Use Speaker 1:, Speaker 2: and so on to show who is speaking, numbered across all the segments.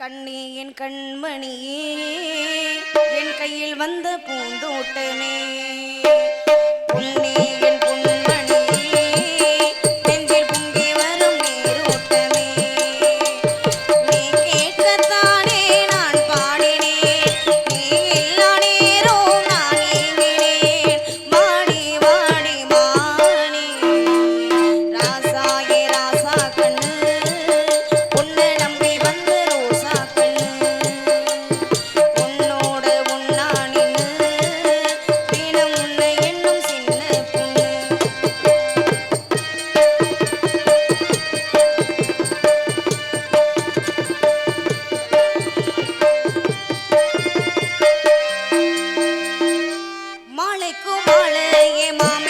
Speaker 1: கண்ணே என் கண்மணியே என் கையில் வந்த பூந்தோட்டமே. மாலையே மாமே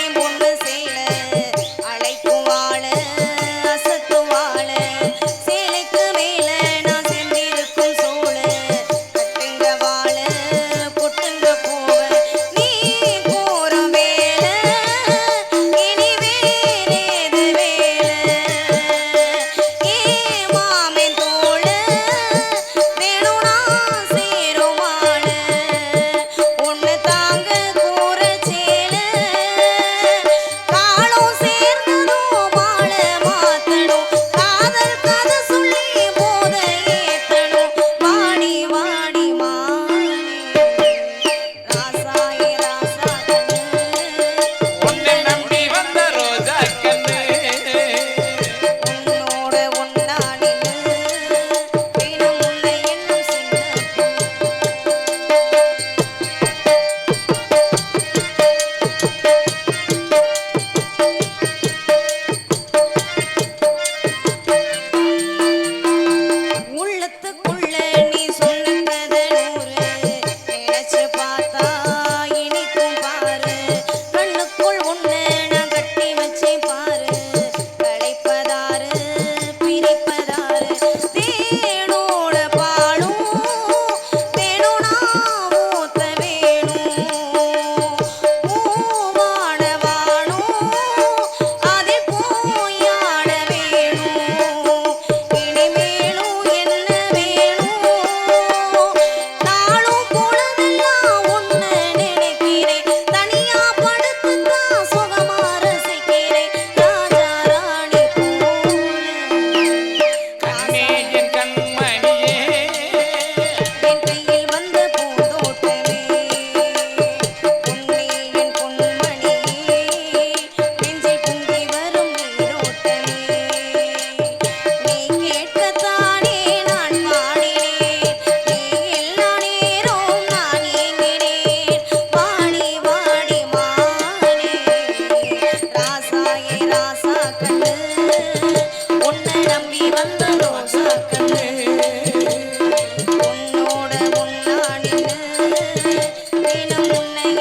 Speaker 2: நம்பி வந்த
Speaker 1: ரோசா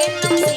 Speaker 1: என்னும்